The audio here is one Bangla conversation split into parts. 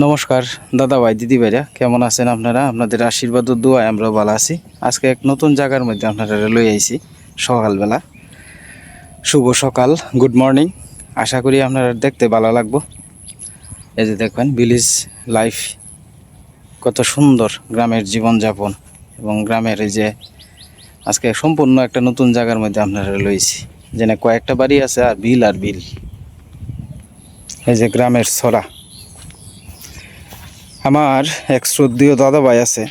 নমস্কার দাদা ভাই দিদি ভাইরা কেমন আছেন আপনারা? আপনাদের আশীর্বাদ ও দোয়ায় আমরা ভালো আছি। আজকে এক নতুন জায়গার মধ্যে আপনারা লই আইছি, সকালবেলা। শুভ সকাল গুড মর্নিং আশা করি আপনারা দেখতে ভালো লাগবো। এই যে দেখবেন ভিলেজ লাইফ কত সুন্দর গ্রামের জীবনযাপন এবং গ্রামের এই যে আজকে সম্পূর্ণ একটা নতুন জায়গার মধ্যে আপনারা লইছি। যেন কয়েকটা বাড়ি আছে, আর বিল আর বিল। এই যে গ্রামের ছড়া। আমার এক শ্রদ্ধীয় দাদা ভাই আছে,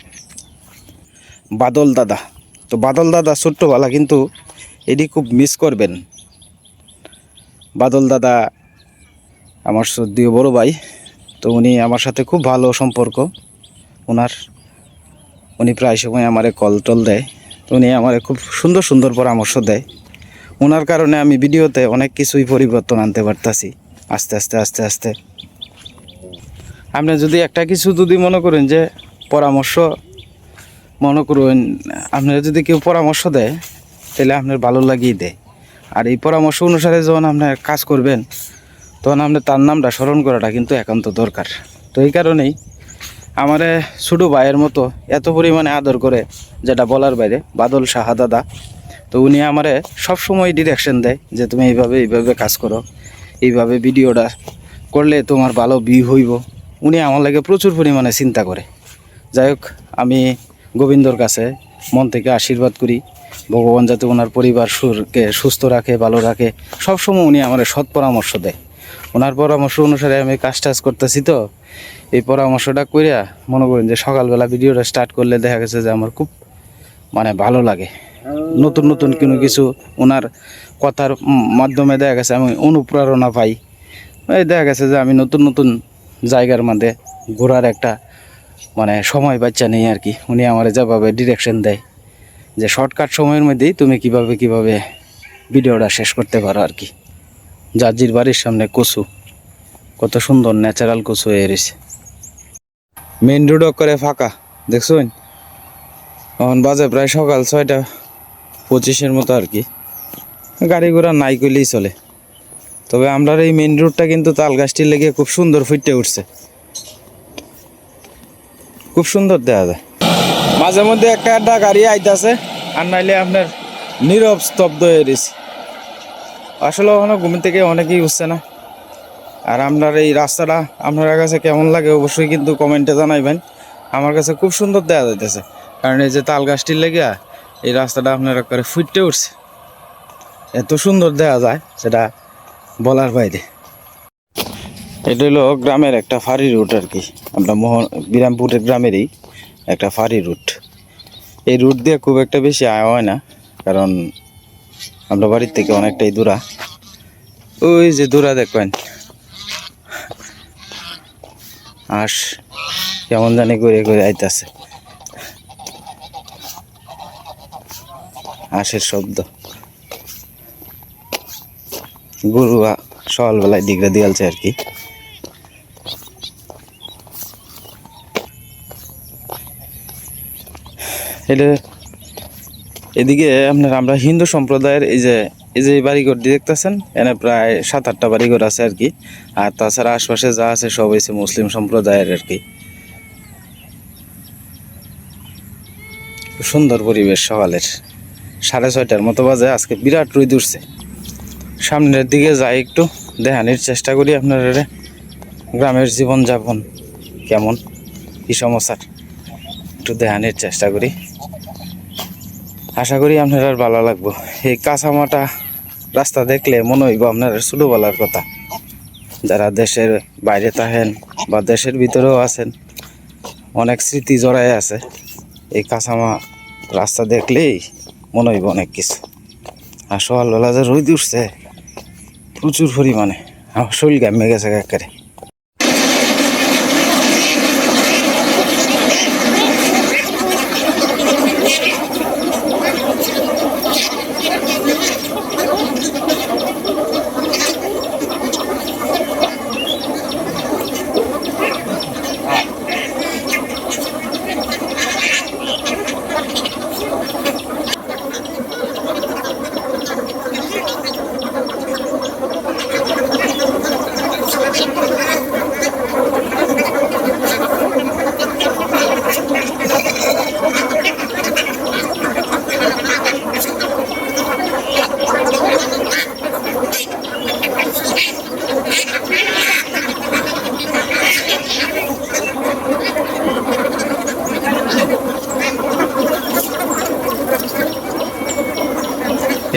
বাদল দাদা। তো বাদল দাদা ছোট্টবেলা কিন্তু এটি খুব মিস করবেন। বাদল দাদা আমার শ্রদ্ধীয় বড় ভাই, তো উনি আমার সাথে খুব ভালো সম্পর্ক। ওনার উনি প্রায় সময় আমারে কল টল দেয়। তো উনি আমারে খুব সুন্দর সুন্দর পরামর্শ দেয়। ওনার কারণে আমি ভিডিওতে অনেক কিছুই পরিবর্তন আনতে পারতাছি। আস্তে আস্তে আস্তে আস্তে। আপনি যদি একটা কিছু যদি মনে করেন যে পরামর্শ মনে করুন আপনারা যদি কেউ পরামর্শ দেয়, তাহলে আপনার ভালো লাগিয়ে দেয়। আর এই পরামর্শ অনুসারে যখন আপনার কাজ করবেন, তখন আপনার তার নামটা স্মরণ করাটা কিন্তু একান্ত দরকার। তো এই কারণেই আমার ছোটো ভাইয়ের মতো এত পরিমাণে আদর করে যেটা বলার বাইরে, বাদল সাহা দাদা, তো উনি আমারে সবসময় ডিরেকশন দেয় যে তুমি এইভাবে এইভাবে কাজ করো, এইভাবে ভিডিওটা করলে তোমার ভালো ভিউ হইব। উনি আমার লাগে প্রচুর পরিমাণে চিন্তা করে। যাই হোক, আমি গোবিন্দর কাছে মন থেকে আশীর্বাদ করি। ভগবান যাতে ওনার পরিবার সুরকে সুস্থ রাখে, ভালো রাখে। সবসময় উনি আমার সৎ পরামর্শ দেয়। ওনার পরামর্শ অনুসারে আমি কাজ টাজ করতেছি তো। এই পরামর্শটা করিয়া মনে করেন যে সকালবেলা ভিডিওটা স্টার্ট করলে দেখা গেছে যে আমার খুব মানে ভালো লাগে। নতুন নতুন কোনো কিছু ওনার কথার মাধ্যমে দেখা গেছে আমি অনুপ্রেরণা পাই। দেখা গেছে যে আমি নতুন নতুন জায়গার মধ্যে ঘোরার একটা মানে সময় বাচ্চা নেই আর কি। উনি আমার যেভাবে ডিরেকশন দেয় যে শর্টকাট সময়ের মধ্যেই তুমি কীভাবে কীভাবে ভিডিওটা শেষ করতে পারো আর কি। জাজির বাড়ির সামনে কচু, কত সুন্দর ন্যাচারাল কচু হয়ে রয়েছে। মেন রোড করে ফাঁকা, দেখছুন? এখন বাজে প্রায় সকাল ছয়টা পঁচিশের মতো আর কি। গাড়ি ঘোড়া নাই করলেই চলে। তবে আমরা এই মেন রোডটা কিন্তু তাল গাছটির লেগে খুব সুন্দর ফুটে উঠছে। খুব সুন্দর দেখা যায়। মাঝে মধ্যে একটা একটা গাড়ি আইতাছে, আর নাইলে আপনার নীরব স্তব্ধ হয়ে রয়েছে। আসলে ওখানে ঘুম থেকে অনেকেই উঠছে না। আর আপনার এই রাস্তাটা আপনার কাছে কেমন লাগে অবশ্যই কিন্তু কমেন্টে জানাইবেন। আমার কাছে খুব সুন্দর দেখা যাইতেছে। কারণ এই যে তাল গাছটির লেগে এই রাস্তাটা আপনার করে ফুটতে উঠছে। এত সুন্দর দেখা যায়, সেটা বলার বাইরে। এটা হলো গ্রামের একটা ফাঁড়ি রুট আর কি। আমরা মোহন, বিরামপুরের গ্রামেরই একটা ফাঁড়ি রুট। এই রুট দিয়ে খুব একটা বেশি আয় হয় না, কারণ আমরা বাড়ির থেকে অনেকটাই দূরা। ওই যে দূরা দেখবেন। আস কেমন জানি করে করে আইতাছে। আশের শব্দ। গরু সকালবেলায় দিগড়ে দিয়ালছে আর কি। এদিকে আপনার আমরা হিন্দু সম্প্রদায়ের এই যে এই যে বাড়িঘরটি দেখতেছেন এখানে প্রায় সাত, আটটা বাড়িঘর আছে আর কি। আর তাছাড়া আশপাশে যা আছে সব হয়েছে মুসলিম সম্প্রদায়ের আর কি। সুন্দর পরিবেশ সকালের। সাড়ে ছয়টার মতো বাজে, আজকে বিরাট রুই উঠছে। সামনের দিকে যাই একটু, দেখানোর চেষ্টা করি আপনার গ্রামের জীবনযাপন কেমন, কী সমস্যার, একটু দেখানোর চেষ্টা করি। আশা করি আপনার আর ভালো লাগবো। এই কাঁচামাটা রাস্তা দেখলে মনে হইব আপনার ছোটোবেলার কথা। যারা দেশের বাইরে থাকেন বা দেশের ভিতরেও আছেন, অনেক স্মৃতি জড়ায় আছে। এই কাঁচামা রাস্তা দেখলেই মনে হইব অনেক কিছু। আর সকালবেলা যে রোদ উঠছে প্রচুর পরিমাণে। শরীর ঘামে গেছে একেবারে।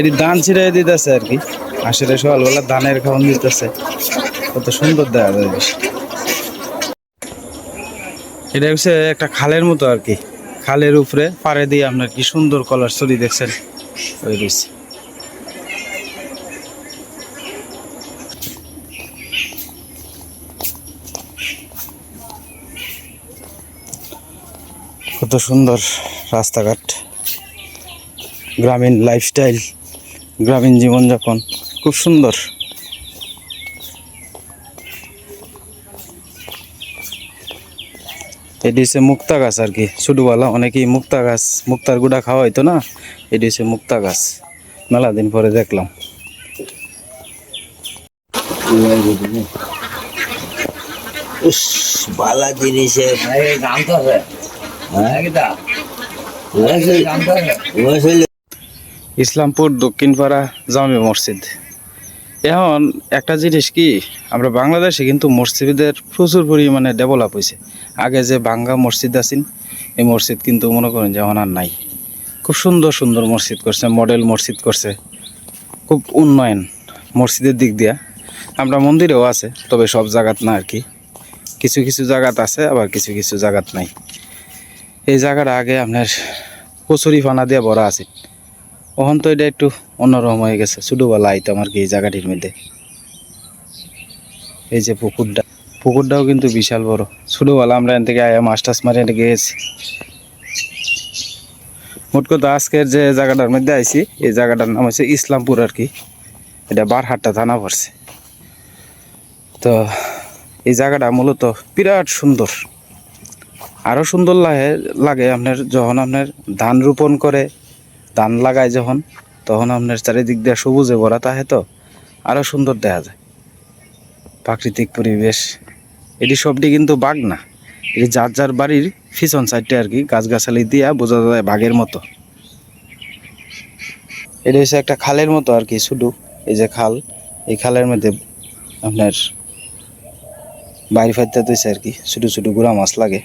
এটি ধান ছিঁড়ে দিতেছে আর কি। আসলে সকালবেলা ধানের খাওয়ান দিতেছে। কত সুন্দর দেখা যায় এটা হচ্ছে একটা খালের মতো আর কি। খালের উপরে পাড়ে দিয়ে আপনার কি সুন্দর কলার ছড়ি দেখছেন? ওই কত সুন্দর রাস্তাঘাট। গ্রামীণ লাইফস্টাইল গ্রামীণ জীবনযাপন। খুব সুন্দর। এটি হচ্ছে মুক্তা গাছ আর কি, ছোটোবেলা অনেকেই মুক্তা গাছ, মুক্তার গুঁড়া খাওয়া হইতো না? এটি হচ্ছে মুক্তা গাছ। মেলা দিন পরে দেখলাম। বালা জিনিসে ইসলামপুর দক্ষিণপাড়া জামে মসজিদ। এখন একটা জিনিস কি, আমরা বাংলাদেশে কিন্তু মসজিদের প্রচুর পরিমাণে ডেভেলপ হয়েছে। আগে যে বাঙ্গা মসজিদ আছেন, এই মসজিদ কিন্তু মনে করেন যে এখন আর নাই। খুব সুন্দর সুন্দর মসজিদ করছে, মডেল মসজিদ করছে। খুব উন্নয়ন মসজিদের দিক দিয়া। আমরা মন্দিরেও আছে, তবে সব জায়গাত না আর কি। কিছু কিছু জায়গাত আছে, আবার কিছু কিছু জায়গাত নাই। এই জায়গাটা আগে আপনার কচুরি ফানা দিয়ে ভরা আছে। ওখান তো এটা একটু অন্যরকম হয়ে গেছে। ছোটোবেলা আইতাম আর কি এই জায়গাটির মধ্যে। এই যে পুকুরটা, পুকুরটাও কিন্তু বিশাল বড়। ছোটোবেলা আমরা এখান থেকে আয়া মাছ টাছ মারি এনে গিয়েছি। মোট কথা আজকের যে জায়গাটার মধ্যে আইছি, এই জায়গাটার নাম হচ্ছে ইসলামপুর আর কি। এটা বারহাট্টা থানা পড়ছে। তো এই জায়গাটা মূলত বিরাট সুন্দর। আরও সুন্দর লাগে লাগে আপনার যখন আপনার ধান রোপণ করে ধান লাগায় যখন, তখন আপনার চারিদিক দিয়ে সবুজে ভরা থাকে তো আরও সুন্দর দেখা যায়। প্রাকৃতিক পরিবেশ, এটি সবটি কিন্তু বাঘ না, এটি যার যার বাড়ির পিছন সাইডটা আর কি গাছগাছালি দিয়া বোঝা যায় বাঘের মতো। এটা হচ্ছে একটা খালের মতো আর কি শুধু, এই যে খাল, এই খালের মধ্যে আপনার বাইরে ফাইতে দিয়েছে আর কি ছোটো ছোটো গুড়া মাছ লাগে।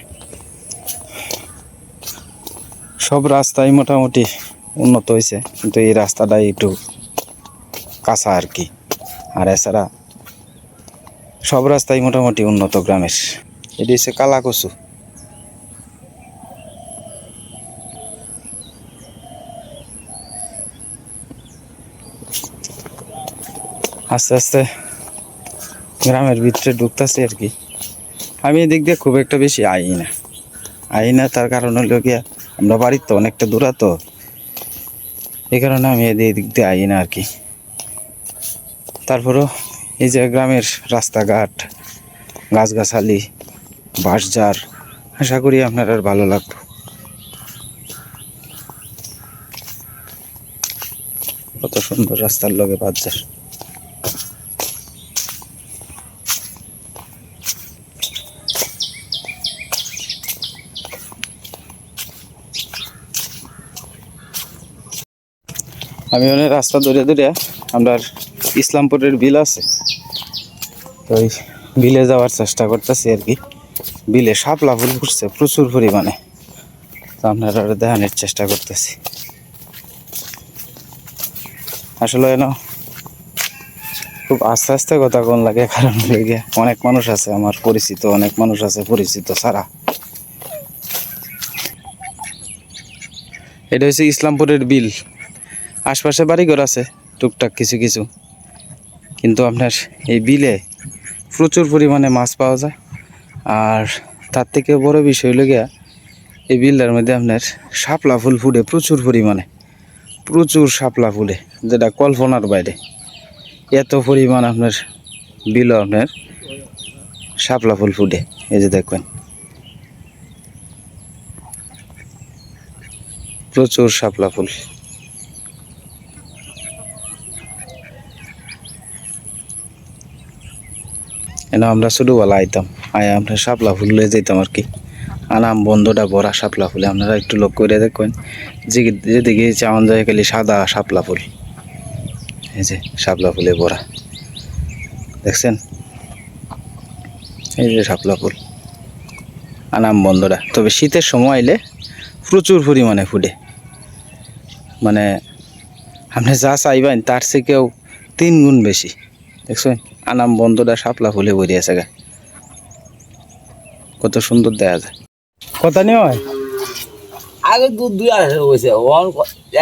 সব রাস্তায় মোটামুটি উন্নত হয়েছে, কিন্তু এই রাস্তাটাই একটু কাঁচা আর কি। আর এছাড়া সব রাস্তাই মোটামুটি উন্নত গ্রামের। এটি হচ্ছে কালা কচু আস্তে আস্তে গ্রামের ভিতরে ঢুকতেছে আর কি। আমি এদিক দিয়ে খুব একটা বেশি আই না। আই না, তার কারণ হলো গিয়া আমরা বাড়ির তো অনেকটা দূরা তো। এই কারণে আমি এদিক দিয়ে আই না আর কি তারপরও এই যে গ্রামের রাস্তাঘাট, গাছগাছালি যার আশা করি আপনার আর ভালো লাগবে। কত সুন্দর রাস্তার লগে বাজার আমি অনেক রাস্তা ধরে ধরে আমরা ইসলামপুরের বিল আছে, তো ওই বিলে যাওয়ার চেষ্টা করতেছি আর কি। বিলে শাপলা ফুল ফুটছে প্রচুর পরিমাণে, তো আপনারা দেখানোর চেষ্টা করতেছি। আসলে এন খুব আস্তে আস্তে কথা কোন লাগে, কারণ অনেক মানুষ আছে আমার পরিচিত, অনেক মানুষ আছে পরিচিত ছাড়া। এটা হচ্ছে ইসলামপুরের বিল। আশপাশে বাড়িঘর আছে, টুকটাক কিছু কিছু। কিন্তু আপনার এই বিলে প্রচুর পরিমাণে মাছ পাওয়া যায়। আর তার থেকে বড় বিষয় হলো গিয়া, এই বিলটার মধ্যে আপনার শাপলা ফুল ফুটে প্রচুর পরিমাণে। প্রচুর শাপলা ফুলে যেটা কল্পনার বাইরে। এত পরিমাণ আপনার বিলও আপনার শাপলা ফুল ফুটে, এই যে দেখবেন। প্রচুর শাপলা ফুল। এনে আমরা ছোটোবেলা আইতাম। আয়, আমরা শাপলা ফুল লয়ে যেতাম আর কি। আনাম বন্ধটা ভরা শাপলা ফুলে, আপনারা একটু লোক করে দেখবেন। যে যেদিকে চাওয়ান যায় খালি সাদা শাপলা ফুল। এই যে শাপলা ফুলে ভরা। দেখছেন? এই যে শাপলা ফুল। আনাম বন্ধটা। তবে শীতের সময় এলে প্রচুর পরিমাণে ফুটে। মানে আপনি যা চাইবেন, তার থেকেও তিন গুণ বেশি। দেখছেন আনাম বন্ধটা শাপলা ফুলে ভরে আছে গা। কত সুন্দর দেখা যায়। কত নিয়ে হয় আগে দু দুই আড়াইশো হয়েছে ওয়ান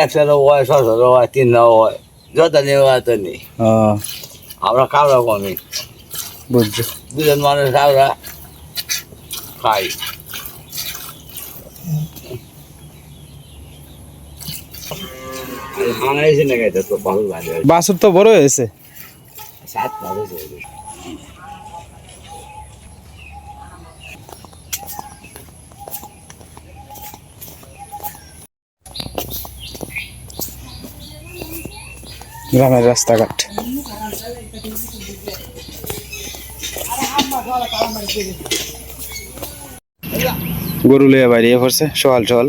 একশো হয় ছশো হয় তিন হয় যত নেই তত নেই। আমরা কাউরা কমি। বুঝছ। দুজন মানুষ কাউরা খাই। আনাইছে না ভালো লাগে। তো বড় হয়েছে। সাত ভালো গ্রামের রাস্তাঘাট। গরু লইয়া বাড়িয়ে পড়ছে সকাল সকাল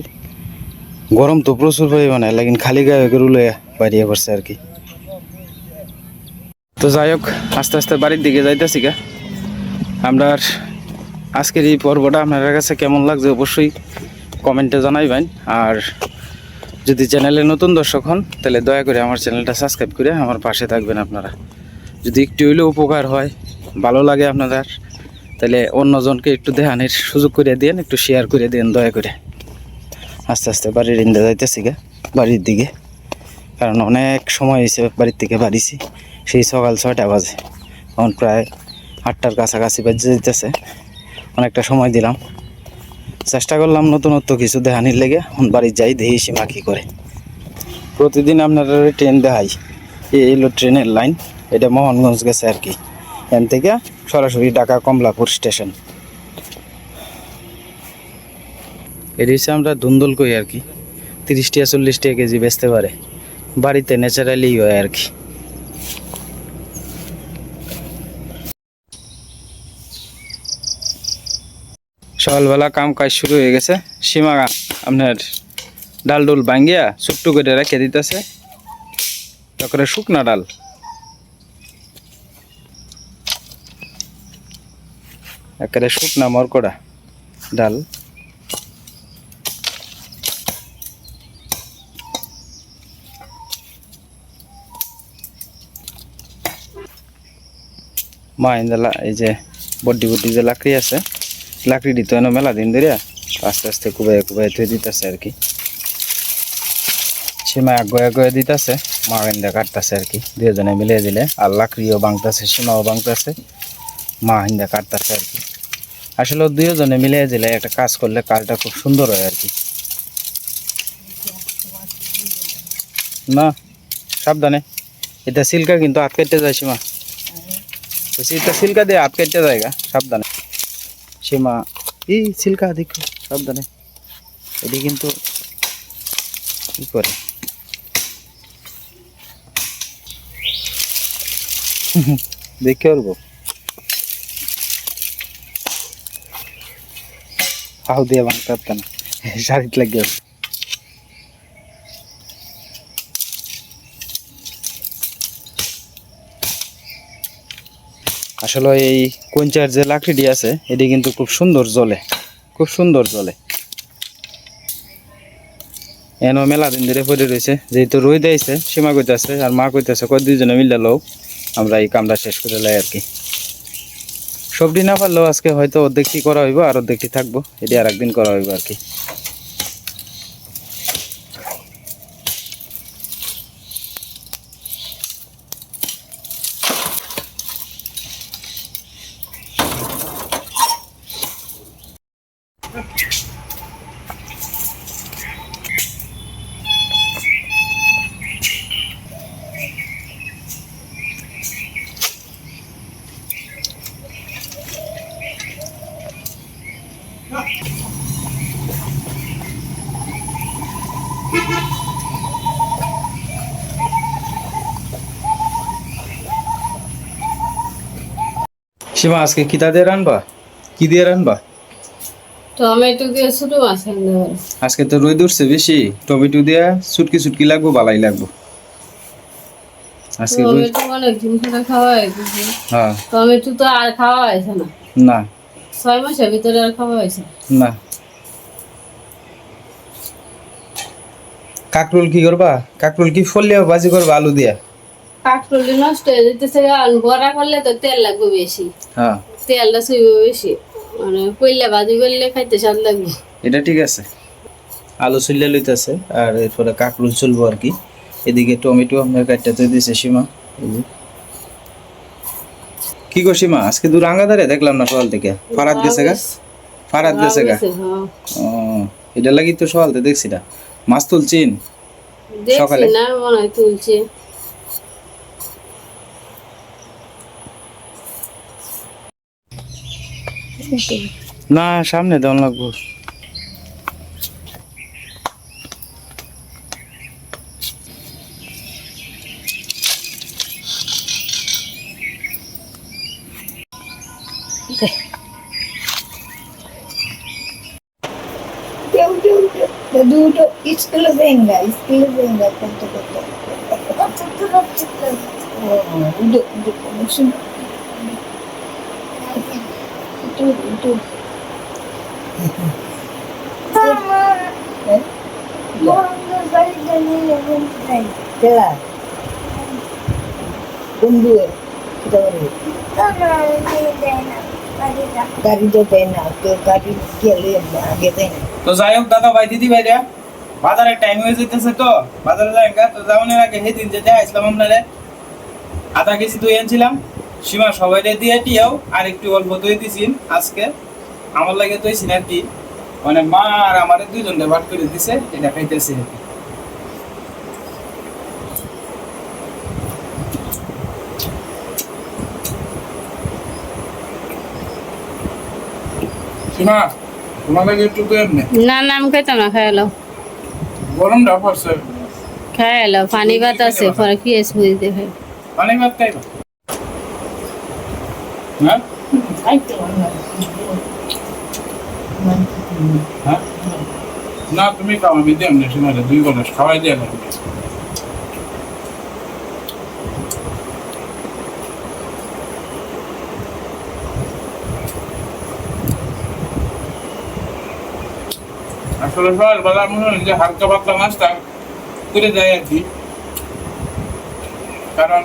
গরম তো প্রচুর পরিমাণে লাগিন খালি গায়ে গরু লইয়া বাড়িয়ে পড়ছে আর কি। তো যাই হোক, আস্তে আস্তে বাড়ির দিকে যাইতেছি গা। আমরা আজকের এই পর্বটা আপনার কাছে কেমন লাগছে অবশ্যই কমেন্টে জানাইবেন। আর যদি চ্যানেলে নতুন দর্শক হন, তাহলে দয়া করে আমার চ্যানেলটা সাবস্ক্রাইব করে আমার পাশে থাকবেন আপনারা। যদি একটু হইলেও উপকার হয়, ভালো লাগে আপনাদের, তাহলে অন্যজনকে একটু দেখানোর সুযোগ করে দেন, একটু শেয়ার করে দেন দয়া করে। আস্তে আস্তে বাড়ির ইন্দা যাইতেছি গা, বাড়ির দিকে। কারণ অনেক সময় হয়েছে বাড়ির থেকে বাড়িছি। সেই সকাল ছয়টা বাজে। এখন প্রায় আটটার কাছাকাছি বাজে যেতেছে অনেকটা সময় দিলাম। চেষ্টা করলাম নতুনত্ব কিছু দেখানির লেগে। এখন বাড়ি যাই, দেখি সীমা কী করে। প্রতিদিন আপনারা ট্রেন দেখাই এই এলো ট্রেনের লাইন। এটা মোহনগঞ্জ গেছে আর কি। এখান থেকে সরাসরি ঢাকা কমলাপুর স্টেশন। এর হচ্ছে আমরা ধুন্দল কই আর কি। তিরিশ টাকা চল্লিশ টাকা কেজি বেচতে পারে। বাড়িতে ন্যাচারালি হয় আর কি। সকালবেলা কাম কাজ শুরু হয়ে গেছে। সীমা আপনার ডাল ডুল ভাঙ্গিয়া ছোট্টু করে রেখে দিতেছে। তারপরে শুকনা ডাল। একেবারে শুকনা মরকড়া ডাল। মা এই যে বড্ডি বড্ডি যে লাকড়ি আছে লাকড়ি দিত এনে মেলা দিন ধরে আস্তে আস্তে কুবাই কুবাই থুয়ে দিতেছে আর কি। সীমা আগে আগে দিতেছে মা হিন্দা কাটতেছে আর কি দুজনে মিলিয়ে দিলে। আর লাকড়িও বাংতাছে সীমাও বাংতাছে মা হিন্দা কাটতেছে আর কি। আসলে দুজনে মিলিয়ে দিলে একটা কাজ করলে কাজটা খুব সুন্দর হয় আর কি। না সাবধানে। এটা সিল্কা কিন্তু কেটে যায় সীমা এটা সিল্কা দিয়ে হাত কেটে যায় গা, সাবধানে। সীমা। এই সিল্কা দেখো সাবধানে। এটি কিন্তু কি করে? দেখে পারব হাউ দিয়ে ভাঙতে সাবধানে শাড়িতে লাগিয়ে আসলে এই কঞ্চার যে লাকড়িটি আছে, এটি কিন্তু খুব সুন্দর জ্বলে, খুব সুন্দর জ্বলে। এনো মেলা দিন ধরে পড়ে রয়েছে, যেহেতু রই দিয়েছে সীমা কইতেছে আর মা কইতেছে, কয় দুইজনে মিলে লোক আমরা এই কামটা শেষ করে লাই আর কি। সবটি না পারলেও আজকে হয়তো অর্ধেকটি করা হইব আর অর্ধেকটি থাকব, এটি আর একদিন করা হইব আর কি। সীমা আজকে কিতা দিয়ে রানবা কি দিয়ে রানবা টমেটো দিয়ে ছোট মাছ আজকে তো রোদ উঠছে বেশি। টমেটো দিয়া সুটকি সুটকি লাগবো বালাই লাগবো। আজকে টমেটো অনেক দিন ধরে খাওয়া হয়েছে হ্যাঁ। টমেটো তো আর খাওয়া হয়েছে না। না। ছয় মাসের ভিতরে আর খাওয়া হয়েছে না। কাকরুল কি করবা? কাকরুল কি ফলিয়া বাজি করবা আলু দিয়া? কাকরুলি নষ্ট হয়ে যেতেছে কারণ বড়া করলে তো তেল লাগবে বেশি। হ্যাঁ। তেলটা শুইব বেশি। মানে পইলে ভাজি করলে খাইতে স্বাদ লাগবে। এটা ঠিক আছে। আলু চুল্লে লইতেছে আর এরপরে কাকরুল চলবো আর কি। এদিকে টমেটো আপনার কাটতে দিয়েছে সীমা কি গো সীমা আজকে দূর আঙ্গাদারে দেখলাম না সকাল থেকে? ফারাত গেছে গা? ফারাত গেছে গা? হ্যাঁ। ও এটা লাগি তো সকালতে দেখছি না। মাছ তুলছিন? সকালে? না মনে হয় তুলছে। না সামনে দেওয়ান লাগবো দুটো স্কুলে ভেঙ্গা স্কুলে ভেঙ্গা করতে করতে উঠো উঠো শুন উঠো উঠো কেলা বন্ধু এটা বলে গাড়িটা দেয় না তো গাড়ি গেলে আগে দেয় না তো যাই হোক দাদা ভাই দিদি ভাইরা বাজারে টাইম হয়ে যেতেছে তো বাজারে যাই গা তো যাওয়ানোর আগে সেদিন যেতে আসলাম আপনারে আধা কেজি দই আনছিলাম সীমা সবাই দিয়ে দিয়েও আর একটু অল্প দই দিছি আজকে। আমার লাগে আর কি মানে মা আর আমার দুইজন ভাগ করে দিছে এটা খাইতেছি সীমা তোমার লাগে একটু তো এমনি না না আমি খাইতাম না খাই এলো গরমটা পড়ছে। খাই এলো পানি ভাত আছে পরে কি বুঝতে পানি ভাত খাইবা? হ্যাঁ? হ্যাঁ? না, তুমি খাও, আমি সীমারে দুই গলাস খাওয়াই দিয়ে আসলে মনে হয় যে হালকা পাতলা মাছটা করে যায় আর কি। কারণ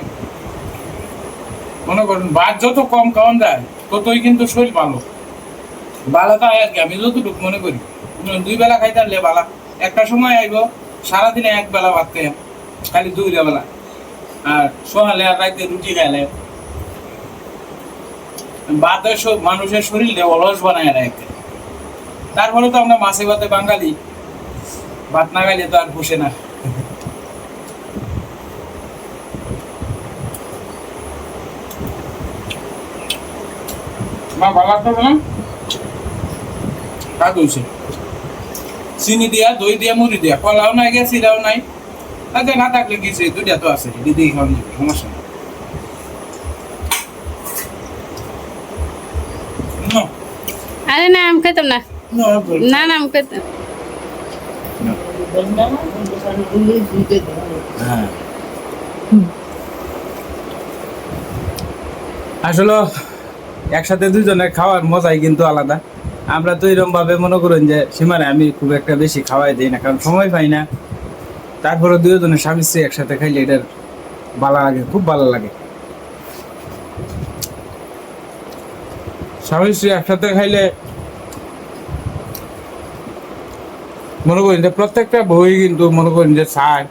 মনে করুন, ভাত যত কম খাওয়ান যায়, ততই কিন্তু শরীর ভালো। ভালো তো কি? আমি যতটুকু মনে করি। দুই বেলা খাইতে পারলে ভালা একটা সময় আইব, সারাদিনে এক বেলা ভাত খাই খালি দুই বেলা। আর সকালে আর রাইতে রুটি খাইলে। ভাতে মানুষের শরীরে অলস বানায় রাখে তারপরে তো আমরা মাছে ভাতে বাঙালি। ভাত না খাইলে তো আর বসে না। মা ভালো লাগতো না? কাজ হয়েছে চিনি দিয়া দই দিয়া মুড়ি দিয়া কলাও নাই গেছিলাও নাই। আচ্ছা না থাকলে কিছু দুইটা তো আছে দিদি খাওয়ান যাবে, সমস্যা নেই। আরে না আমি খাইতাম না। না না আমি খাইতাম হ্যাঁ। আসলে একসাথে দুজনের খাওয়ার মজাই কিন্তু আলাদা। আমরা তো এরকম ভাবে মনে করেন যে সীমারে আমি খুব একটা বেশি খাওয়াই দিই না, কারণ সময় পাই না। তারপরে দুজনের স্বামী স্ত্রী একসাথে খাইলে এটার ভালো লাগে, খুব ভালো লাগে। স্বামী স্ত্রী একসাথে খাইলে মনে করেন যে প্রত্যেকটা বই কিন্তু মনে করেন যে চায়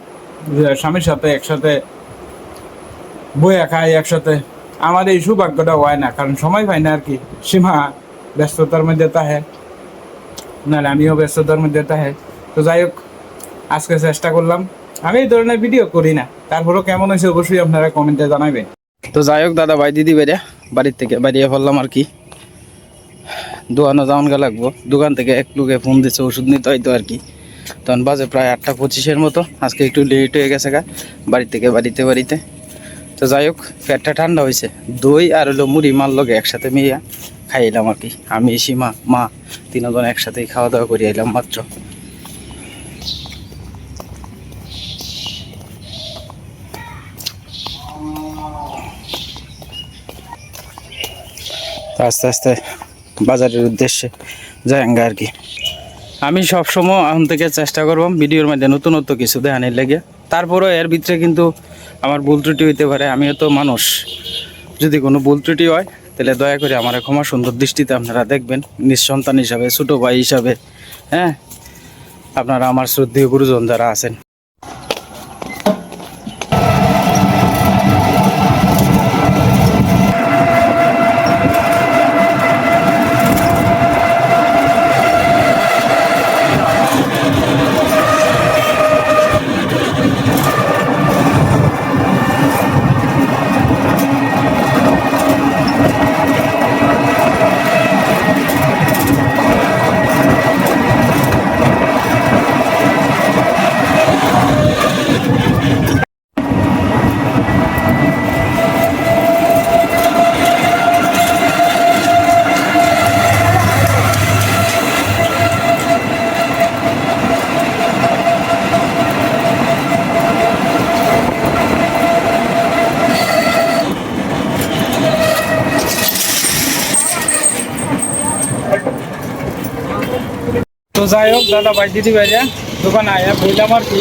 স্বামীর সাথে একসাথে বইয়া খায়, একসাথে আমার এই সৌভাগ্যটা হয় না, কারণ সময় পাই না আর কি। সীমা ব্যস্ততার মধ্যে তাহে নাহলে আমিও ব্যস্ততার মধ্যে তাহে তো যাই হোক, আজকে চেষ্টা করলাম। আমি এই ধরনের ভিডিও করি না। তারপরেও কেমন হয়েছে অবশ্যই আপনারা কমেন্টে জানাবেন। তো যাই হোক, দাদা ভাই, দিদি বেরিয়া বাড়ির থেকে বেরিয়ে পড়লাম আর কি। দোকানও যাওয়ান লাগবো। দোকান থেকে এক লোকে ফোন দিচ্ছে ওষুধ নিতে হয়তো আর কি। তখন বাজে প্রায় আটটা পঁচিশের মতো। আজকে একটু লেট হয়ে গেছে গা বাড়ি থেকে বাড়িতে বাড়িতে। তো যাই হোক, পেটটা ঠান্ডা হয়েছে। দই আর হলো মুড়ি মাল লগে একসাথে মিয়া খাইলাম আর কি। আমি, সীমা, মা তিনজন একসাথেই খাওয়া দাওয়া করে এলাম মাত্র। আস্তে আস্তে বাজারের উদ্দেশ্যে যাই আর কি। আমি সবসময় এখন থেকে চেষ্টা করব, ভিডিওর মধ্যে নতুনত্ব কিছু দেখানোর লেগে। তারপরেও এর ভিতরে কিন্তু আমার ভুল ত্রুটি হইতে পারে, আমিও তো মানুষ। যদি কোনো ভুল ত্রুটি হয়, তাহলে দয়া করে আমার ক্ষমা সুন্দর দৃষ্টিতে আপনারা দেখবেন, নিঃসন্তান হিসাবে, ছোটো ভাই হিসাবে হ্যাঁ? আপনারা আমার শ্রদ্ধেয় গুরুজন যারা আছেন। যাই হোক, দাদা ভাই, দিদি ভাইরা, দোকানে আয়া বইলাম আর কি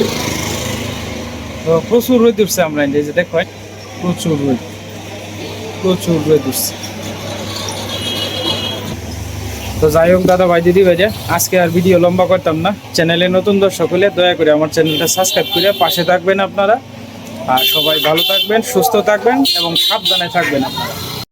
তো প্রচুর রোদ উঠছে আমরা এই যে দেখো প্রচুর রোদ। প্রচুর রোদ উঠছে। তো যাই হোক, দাদা ভাই, দিদি ভাইরা, আজকে আর ভিডিও লম্বা করতাম না। চ্যানেলে নতুন দর্শক হলে দয়া করে আমার চ্যানেলটা সাবস্ক্রাইব করে পাশে থাকবেন আপনারা। আর সবাই ভালো থাকবেন, সুস্থ থাকবেন এবং সাবধানে থাকবেন আপনারা।